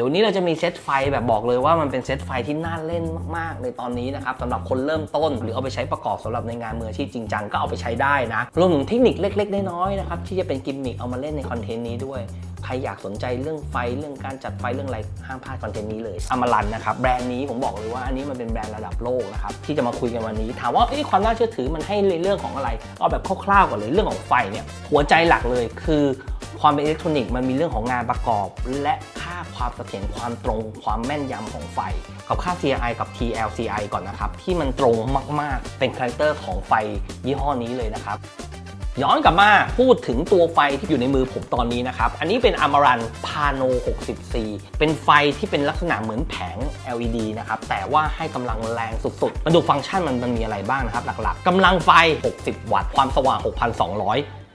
ดี๋ยวนี้เราจะมีเซตไฟแบบบอกเลยว่ามันเป็นเซตไฟที่น่าเล่นมากๆ ในตอนนี้นะครับสำหรับคนเริ่มต้น หรือเอาไปใช้ประกอบสำหรับในงานมืออาชีพจริงจังก็เอาไปใช้ได้นะรวมถึงเทคนิคเล็กๆน้อยๆนะครับที่จะเป็นกิมมิคเอามาเล่นในคอนเทนต์นี้ด้วยใครอยากสนใจเรื่องไฟเรื่องการจัดไฟเรื่องอะไรห้ามพลาดคอนเทนต์นี้เลยอมรันนะครับแบรนด์นี้ผมบอกเลยว่าอันนี้มันเป็นแบรนด์ระดับโลกนะครับที่จะมาคุยกันวันนี้ ถามว่าความน่าเชื่อถือมันให้ในเรื่องของอะไรเอาแบบคร่าวๆก่อนเลยเรื่องของไฟเนี่ยหัวใจหลักเลยคือความเป็นอิเล็กทรอนิกส์มันมีเรื่องของงานประกอบและ ค่าความเสถียรความตรงความแม่นยำของไฟ กับค่า CI กับ TLCI ก่อนนะครับ ที่มันตรงมากๆ เป็นคาแรคเตอร์ของไฟยี่ห้อนี้เลยนะครับย้อนกลับมาพูดถึงตัวไฟที่อยู่ในมือผมตอนนี้นะครับ อันนี้เป็น Amaran Pano 60C เป็นไฟที่เป็นลักษณะเหมือนแผง LED นะครับ แต่ว่าให้กำลังแรงสุดๆ มาดูฟังก์ชันมันมันมีอะไรบ้างนะครับ หลักๆกำลังไฟ 60 วัตต์ ความสว่าง 6,200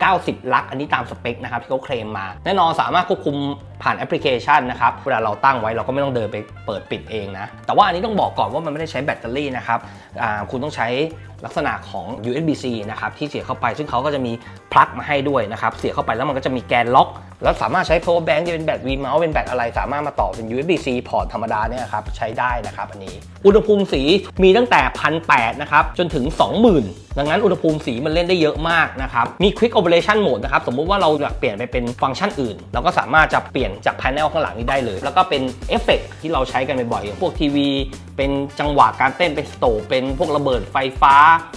90 ลัก อันนี้ตามสเปคนะครับที่เขาเคลมมา แน่นอนสามารถควบคุมผ่านแอปพลิเคชันนะครับ เวลาเราตั้งไว้เราก็ไม่ต้องเดินไปเปิดปิดเองนะ แต่ว่าอันนี้ต้องบอกก่อนว่ามันไม่ได้ใช้แบตเตอรี่นะครับคุณต้องใช้ลักษณะของ USB-C นะครับที่เสียบเข้าไป ซึ่งเขาก็จะมีปลั๊กมาให้ด้วยนะครับ เสียบเข้าไปแล้วมันก็จะมีแกนล็อก แล้วสามารถใช้ power bank จะเป็นแบต V mount เป็นแบตอะไร สามารถมาต่อเป็น USB-C พอร์ตธรรมดาเนี่ยครับใช้ได้นะครับอันนี้ อุณหภูมิสีมีตั้งแต่1,800นะครับจนถึง 20,000 ดังนั้นอุณหภูมิสีมันเล่นได้เยอะมากนะครับ มี quick operation mode นะครับ สมมุติว่าเราอยากเปลี่ยนไปเป็นฟังก์ชันอื่น เราก็สามารถจะเปลี่ยนจาก panel ข้างหลังนี้ได้เลย แล้วก็เป็นเอฟเฟกที่เราใช้กันบ่อยๆอย่างพวกทีวี เป็นจังหวะการเต้นเป็นสโตเป็นพวกระเบิดไฟฟ้า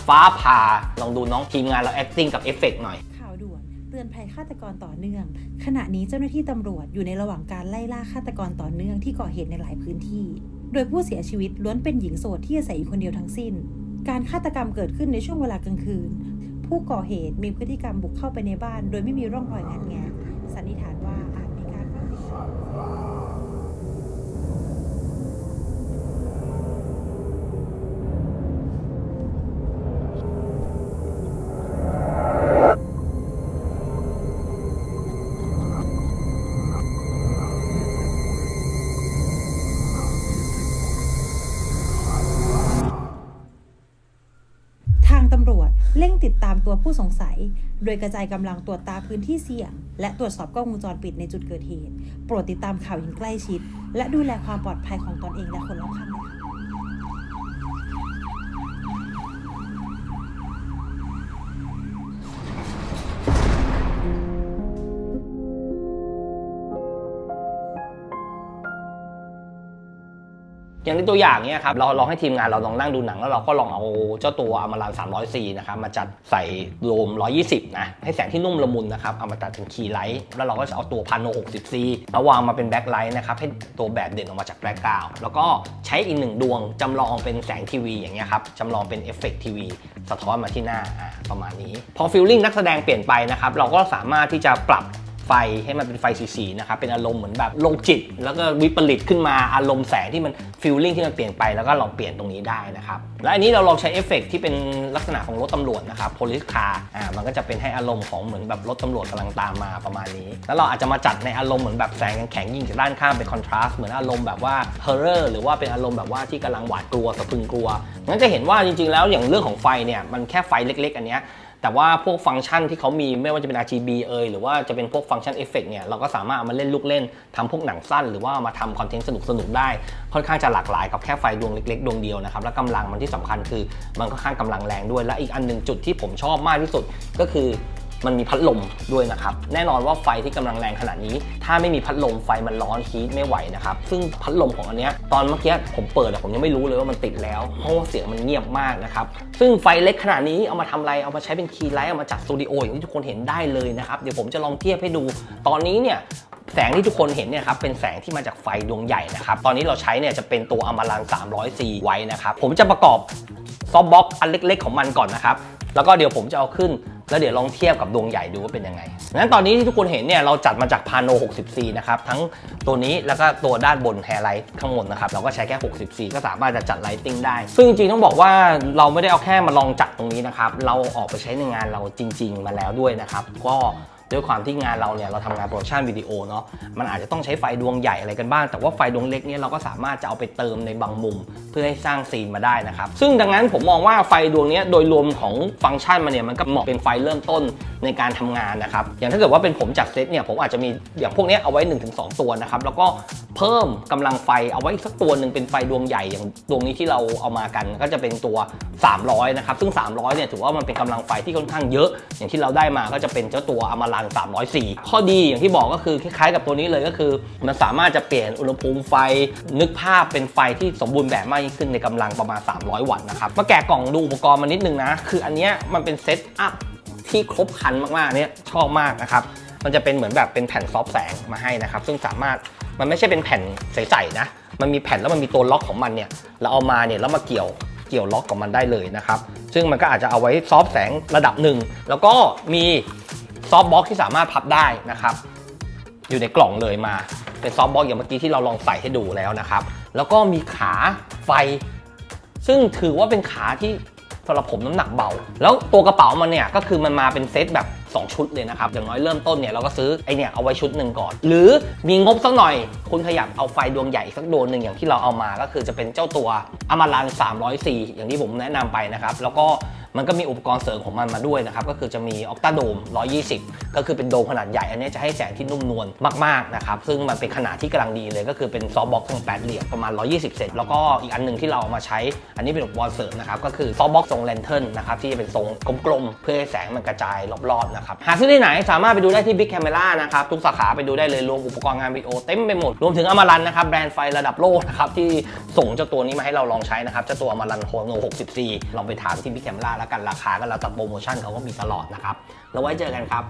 ฟ้าผ่าลองดูน้องทีมงานเรา acting กับเอฟเฟกหน่อยข่าวด่วนเตือนภัยฆาตกรต่อเนื่อง ขณะนี้เจ้าหน้าที่ตำรวจอยู่ในระหว่างการไล่ล่าฆาตกรต่อเนื่องที่ก่อเหตุในหลายพื้นที่ โดยผู้เสียชีวิตล้วนเป็นหญิงโสดที่อาศัยอยู่คนเดียวทั้งสิ้น การฆาตกรรมเกิดขึ้นในช่วงเวลากลางคืน ผู้ก่อเหตุมีพฤติกรรมบุกเข้าไปในบ้าน โดยไม่มีร่องรอยงานแงสันนิษฐานว่า เร่งติดตามตัวผู้สงสัย โดยกระจายกำลังตรวจตาพื้นที่เสี่ยง และตรวจสอบกล้องวงจรปิดในจุดเกิดเหตุ โปรดติดตามข่าวอย่างใกล้ชิด และดูแลความปลอดภัยของตนเองและคนรอบข้างด้วยค่ะ อย่างในตัวอย่างเนี่ยครับเราลองให้ทีมงานเราลองนั่งดูหนังแล้วเราก็ลองเอาเจ้าตัวอมรัน 300C นะครับมาจัดใส่โดม120 นะ ให้แสงที่นุ่มละมุนนะครับเอามาตัดเป็นคีย์ไลท์แล้วเราก็จะเอาตัวพันโน 60C แล้ววางมาเป็นแบ็คไลท์นะครับให้ตัวแบบเด่นออกมาจากแบ็คกราวด์แล้วก็ใช้อีกหนึ่งดวงจำลองเป็นแสงทีวีอย่างเงี้ยครับจำลองเป็นเอฟเฟกต์ทีวีสะท้อนมาที่หน้าประมาณนี้ พอฟิลลิ่งนักแสดงเปลี่ยนไปนะครับเราก็สามารถที่จะปรับ ไฟให้มันเป็นไฟสีๆนะครับเป็นอารมณ์เหมือนแบบโลกจิต แล้วก็วิปริตขึ้นมาอารมณ์แสงที่มันฟิลลิ่งที่มันเปลี่ยนไปแล้วก็ลองเปลี่ยนตรงนี้ได้นะครับและอันนี้เราลองใช้เอฟเฟกต์ที่เป็นลักษณะของรถตำรวจนะครับ police car อ่ามันก็จะเป็นให้อารมณ์ของเหมือนแบบรถตำรวจกำลังตามมาประมาณนี้ แล้วเราอาจจะมาจัดในอารมณ์เหมือนแบบแสงแข็งยิงจากด้านข้างเป็นคอนทราสต์เหมือนอารมณ์แบบว่า horror หรือว่าเป็นอารมณ์แบบว่าที่กำลังหวาดกลัวสะพึงกลัวงั้นจะเห็นว่าจริงๆ แล้วอย่างเรื่องของไฟเนี่ยมันแค่ไฟเล็ก ๆ อันเนี้ย แต่ว่าพวกฟังก์ชันที่เขามีไม่ว่าจะเป็น RGB เอยหรือว่าจะเป็นพวกฟังก์ชันเอฟเฟกเนี่ยเราก็สามารถเอามาเล่นลูกเล่นทำพวกหนังสั้น หรือว่าเอามาทำคอนเทนต์สนุกๆได้ ค่อนข้างจะหลากหลายกับแค่ไฟดวงเล็กๆดวงเดียวนะครับและกำลังมันที่สำคัญคือมันค่อนข้างกำลังแรงด้วยและอีกอันหนึ่งจุดที่ผมชอบมากที่สุดก็คือ มันมีพัดลมด้วยนะครับ แน่นอนว่าไฟที่กำลังแรงขนาดนี้ ถ้าไม่มีพัดลมไฟมันร้อนฮีทไม่ไหวนะครับ ซึ่งพัดลมของอันเนี้ยตอนเมื่อกี้ผมเปิดผมยังไม่รู้เลยว่ามันติดแล้ว เพราะว่าเสียงมันเงียบมากนะครับ ซึ่งไฟเล็กขนาดนี้เอามาทำอะไร เอามาใช้เป็นคีย์ไลท์ เอามาจัดสตูดิโออย่างที่ทุกคนเห็นได้เลยนะครับ เดี๋ยวผมจะลองเทียบให้ดู ตอนนี้เนี่ยแสงที่ทุกคนเห็นเนี่ยครับเป็นแสงที่มาจากไฟดวงใหญ่นะครับ ตอนนี้เราใช้เนี่ยจะเป็นตัวอมารัน 300C ไว้นะครับ ผมจะประกอบซอฟบ็อกอันเล็กๆของมันก่อนนะครับ แล้วก็เดี๋ยวผมจะเอาขึ้น แล้วเดี๋ยวลองเทียบกับดวงใหญ่ดูว่าเป็นยังไงงั้นตอนนี้ที่ทุกคนเห็นเนี่ยเราจัดมาจากพาโน 60C นะครับ ทั้งตัวนี้แล้วก็ตัวด้านบนแฮร์ไลท์ข้างบนนะครับ เราก็ใช้แค่ 60C ก็สามารถจะจัดไลติ้งได้ ซึ่งจริงๆต้องบอกว่าเราไม่ได้เอาแค่มาลองจัดตรงนี้นะครับ เราออกไปใช้ในงานเราจริง ๆ มาแล้วด้วยนะครับก็ ด้วยความที่งานเราเนี่ยเราทำงานโปรดักชันวิดีโอเนาะมันอาจจะต้องใช้ไฟดวงใหญ่อะไรกันบ้าง แต่ว่าไฟดวงเล็กเนี่ยเราก็สามารถจะเอาไปเติมในบางมุม เพื่อให้สร้างซีนมาได้นะครับซึ่งดังนั้นผมมองว่าไฟดวงนี้โดยรวมของฟังก์ชันมันเนี่ยมันก็เหมาะเป็นไฟเริ่มต้นในการทำงานนะครับอย่างถ้าเกิดว่าเป็นผมจัดเซตเนี่ยผมอาจจะมีอย่างพวกนี้เอาไว้ 1-2 ตัวนะครับแล้วก็เพิ่มกำลังไฟเอาไว้สักตัวหนึ่งเป็นไฟดวงใหญ่อย่างดวงนี้ที่เราเอามากันก็จะเป็นตัว 300 นะครับซึ่ง 300 เนี่ยถือว่ามันเป็นกำลังไฟที่ค่อนข้างเยอะ อย่างที่เราได้มาก็จะเป็นเจ้าตัวอมรัน304 ข้อดีอย่างที่บอกก็คือคล้ายๆกับตัวนี้เลยก็คือ มันสามารถจะเปลี่ยนอุณหภูมิไฟ นึกภาพเป็นไฟที่สมบูรณ์แบบมากยิ่งขึ้นในกำลังประมาณ 300 วัตต์นะครับมาแกะกล่องดูอุปกรณ์มานิดนึงนะ คืออันเนี้ยมันเป็นเซตอัพที่ครบครันมากๆเนี่ยชอบมากนะครับมันจะเป็นเหมือนแบบเป็นแผ่นซอฟแสงมาให้นะครับ ซึ่งสามารถมันไม่ใช่เป็นแผ่นใสๆนะ มันมีแผ่นแล้วมันมีตัวล็อกของมันเนี่ย เราเอามาเนี่ยแล้วมาเกี่ยวเกี่ยวล็อกของมันได้เลยนะครับ ซึ่งมันก็อาจจะเอาไว้ซอฟแสงระดับหนึ่ง แล้วก็มี ซอฟต์บ็อกที่สามารถพับได้นะครับ อยู่ในกล่องเลยมา เป็นซอฟต์บ็อกอย่างเมื่อกี้ที่เราลองใส่ให้ดูแล้วนะครับ แล้วก็มีขาไฟ ซึ่งถือว่าเป็นขาที่สำหรับผมน้ำหนักเบา แล้วตัวกระเป๋ามันเนี่ยก็คือมันมาเป็นเซตแบบ 2 ชุดเลยนะครับ อย่างน้อยเริ่มต้นเนี่ยเราก็ซื้อไอเนี่ยเอาไว้ชุดหนึ่งก่อน หรือมีงบสักหน่อย คุณขยับเอาไฟดวงใหญ่สักดวงหนึ่งอย่างที่เราเอามาก็คือจะเป็นเจ้าตัวอมารัน304อย่างที่ผมแนะนำไปนะครับ แล้วก็ มันก็มีอุปกรณ์เสริมของมันมาด้วยนะครับ ก็คือจะมีออกตาโดม 120 ก็คือเป็นโดมขนาดใหญ่ อันนี้จะให้แสงที่นุ่มนวลมากๆนะครับ ซึ่งมันเป็นขนาดที่กำลังดีเลย ก็คือเป็นซอฟบ็อกซ์ทรงแปดเหลี่ยมประมาณ 120 เซนแล้วก็อีกอันหนึ่งที่เราเอามาใช้ อันนี้เป็นอุปกรณ์เสริมนะครับ ก็คือซอฟบ็อกซ์ทรงแลนเทิร์นนะครับที่จะเป็นทรงกลมๆ เพื่อให้แสงมันกระจายรอบๆนะครับ หาซื้อที่ไหนสามารถไปดูได้ที่ Big Camera นะครับทุกสาขาไปดูได้เลยรวมอุปกรณ์งานวิดีโอเต็มไปหมดรวมถึงอมรันนะครับแบรนด์ไฟระดับโลกนะครับที่ส่งเจ้าตัวนี้มาให้เราลองใช้นะครับเจ้าตัวอมรันโฮโน64ลองไปถามที่ Big Camera แล้วกันราคาก็แล้วแต่โปรโมชั่นเขาก็มีตลอดนะครับแล้วไว้เจอกันครับ